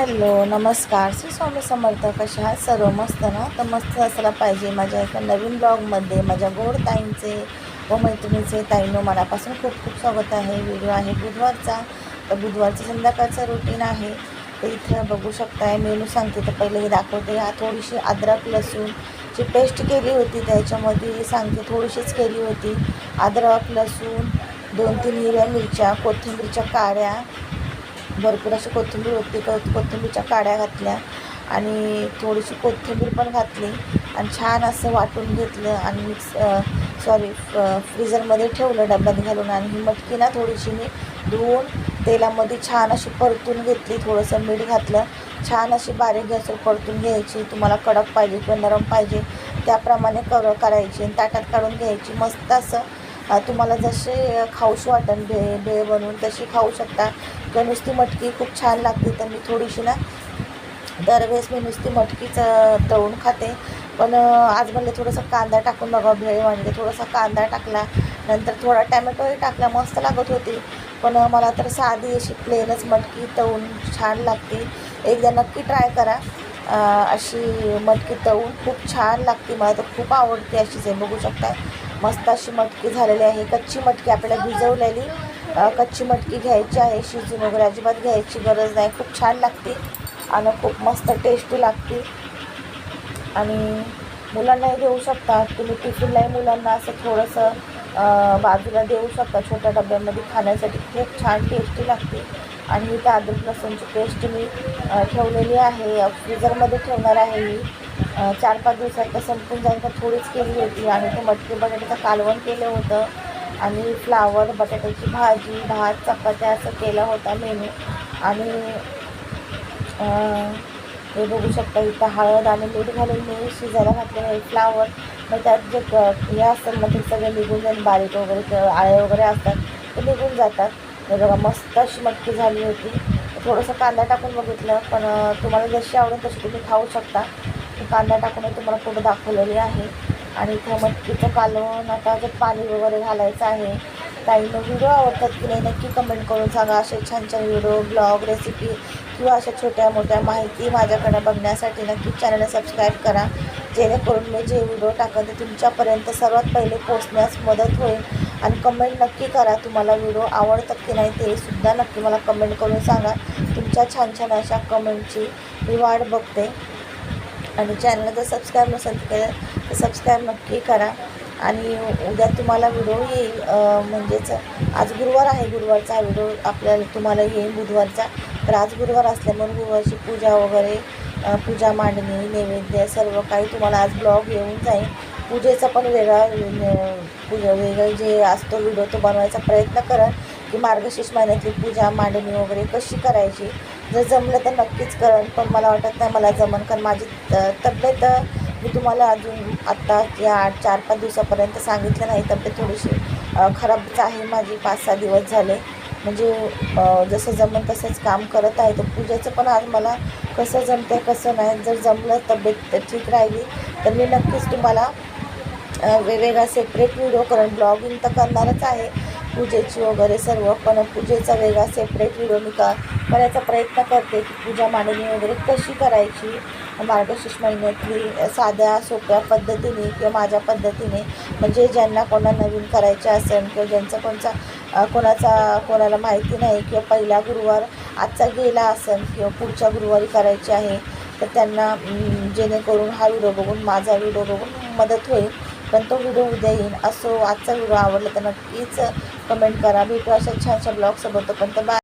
Hello नमस्कार. श्री स्वामी समर्थ कशा आहात? सर्व मस्त ना? तर मस्त असायला पाहिजे माझ्या एका नवीन ब्लॉगमध्ये. माझ्या गोड ताईंचे व मैत्रिणीचे ताईनो मनापासून खूप खूप स्वागत आहे. व्हिडिओ आहे बुधवारचा. तर बुधवारचं संध्याकाळचं रुटीन आहे. तर इथं बघू शकताय मेनू सांगते. तर पहिले हे दाखवते. हा थोडीशी अद्रक लसूणची पेस्ट केली होती त्याच्यामध्ये सांगते. थोडीशीच केली होती. अद्रक लसूण दोन तीन हिरव्या मिरच्या कोथिंबीरच्या काड्या भरपूर अशी कोथिंबीर होती. कोथिंबीरच्या काड्या घातल्या आणि थोडीशी कोथिंबीर पण घातली आणि छान असं वाटून घेतलं आणि मिक्स सॉरी फ्रीजरमध्ये ठेवलं डब्यात घालून आणि ही मटकी ना थोडीशी मी धुवून तेलामध्ये छान अशी परतून घेतली. थोडंसं मीठ घातलं. छान अशी बारीक गॅसवर परतून घ्यायची. तुम्हाला कडक पाहिजे किंवा नरम पाहिजे त्याप्रमाणे कर करायची आणि ताटात काढून घ्यायची. मस्त असं तुम्हाला जसे खाऊशी वाटेल भे भेळ बनवून तशी खाऊ शकता. किंवा नुसती मटकी खूप छान लागते तर मी थोडीशी ना. दरवेळेस मी नुसती मटकीच तळून खाते. पण आज म्हणले थोडंसं कांदा टाकून बघा भेळ म्हणजे थोडासा कांदा टाकला. नंतर थोडा टॅमॅटोही टाकला मस्त लागत होती. पण मला तर साधी अशी प्लेनच मटकी तळून छान लागते. एकदा नक्की ट्राय करा. अशी मटकी तळून खूप छान लागते. मला तर खूप आवडते अशीच आहे बघू शकता. मस्त अशी मटकी झालेली आहे. कच्ची मटकी आपल्याला भिजवलेली. कच्ची मटकी घ्यायची आहे शिजून वगैरे अजिबात घ्यायची गरज नाही. खूप छान लागते आणि खूप मस्त टेस्टी लागते. आणि मुलांनाही देऊ शकता. तुम्ही टिफिनलाही मुलांना असं थोडंसं बाजूला देऊ शकता. छोट्या डब्यामध्ये खाण्यासाठी खूप छान टेस्टी लागते. आणि इथं अद्रक लसूणची पेस्ट मी ठेवलेली आहे. फ्रीजरमध्ये ठेवणार आहे मी. चार पाच दिवसात तर संपून जाईल तर थोडीच केली होती. आणि ते मटकी बटाट्याचं कालवण केलं होतं. आणि फ्लावर बटाट्याची भाजी भात चपात्या असं केला होता मेनू. आणि हे बघू शकता इथं हळद आणि मीठ घालून मी शिजायला घातलेलं आहे. फ्लावर मग त्यात जे क- हे असतात मग ते सगळे निघून जाईल बारीक वगैरे आळे वगैरे असतात ते निघून जातात. हे बघा मस्त अशी मटकी झाली होती. थोडंसं कांदा टाकून बघितलं पण तुम्हाला जशी आवडेल तशी तुम्ही खाऊ शकता. कांदा टाकून तुम्हाला फोटो दाखवलेली आहे. आणि इथं मटकीचं कालवण आता जर पाणी वगैरे घालायचं आहे ताईंना व्हिडिओ आवडतात की नाही नक्की कमेंट करून सांगा. असे छान छान व्हिडिओ ब्लॉग रेसिपी किंवा अशा छोट्या मोठ्या माहिती माझ्याकडे बघण्यासाठी नक्की चॅनल सबस्क्राईब करा. जेणेकरून मी जे व्हिडिओ टाकत ते तुमच्यापर्यंत सर्वात पहिले पोचण्यास मदत होईल. आणि कमेंट नक्की करा तुम्हाला व्हिडिओ आवडतात की नाही ते सुद्धा नक्की मला कमेंट करून सांगा. तुमच्या छान छान अशा कमेंटची मी वाट बघते. आणि चॅनलला जर सबस्क्राईब नसेल केलं तर सबस्क्राईब नक्की करा. आणि उद्या तुम्हाला व्हिडिओ येईल म्हणजेच आज गुरुवार आहे गुरुवारचा हा व्हिडिओ आपल्याला तुम्हाला येईल बुधवारचा. तर आज गुरुवार असल्यामुळे गुरुवारची पूजा वगैरे पूजा मांडणी नैवेद्य सर्व काही तुम्हाला आज ब्लॉग येऊन जाईल. पूजेचा पण वेगळा पूजा वेगळं जे असतो व्हिडिओ तो बनवायचा प्रयत्न करा की मार्गशीर्ष महिन्यातली पूजा मांडणी वगैरे कशी करायची? जर जमलं तर नक्कीच करेन पण मला वाटत नाही मला जमन कारण माझी तब्येत मी तुम्हाला अजून आत्ता या आठ चार पाच दिवसापर्यंत सांगितलं नाही. तब्येत थोडीशी खराबच आहे. माझी पाच सहा दिवस झाले. म्हणजे जसं जमन तसंच काम करत आहे. तर पूजेचं पण आज मला कसं जमतं कसं नाही जर जमलं तब्येत ठीक राहिली. तर मी नक्कीच तुम्हाला वेगवेगळा सेपरेट व्हिडिओ करेन. ब्लॉगिंग तर करणारच आहे. पूजेची वगैरे सर्व पण पूजेचा वेगळा सेपरेट व्हिडिओ मी का करायचा प्रयत्न करते की पूजा मांडणी वगैरे कशी करायची? मार्गशीर्ष महिन्यातली साध्या सोप्या पद्धतीने किंवा माझ्या पद्धतीने म्हणजे ज्यांना कोणा नवीन करायचे असेल किंवा ज्यांचा कोणचा कोणाचा कोणाला माहिती नाही किंवा पहिला गुरुवार आजचा गेला असेल किंवा पुढच्या गुरुवारी करायची आहे तर त्यांना जेणेकरून हा व्हिडिओ बघून माझा व्हिडिओ बघून मदत होईल. पण तो व्हिडिओ उद्या येईन. असो आजचा व्हिडिओ आवडला तर नक्कीच कमेंट करा. भेटू अशा छानशा ब्लॉगसोबत पण तर बाय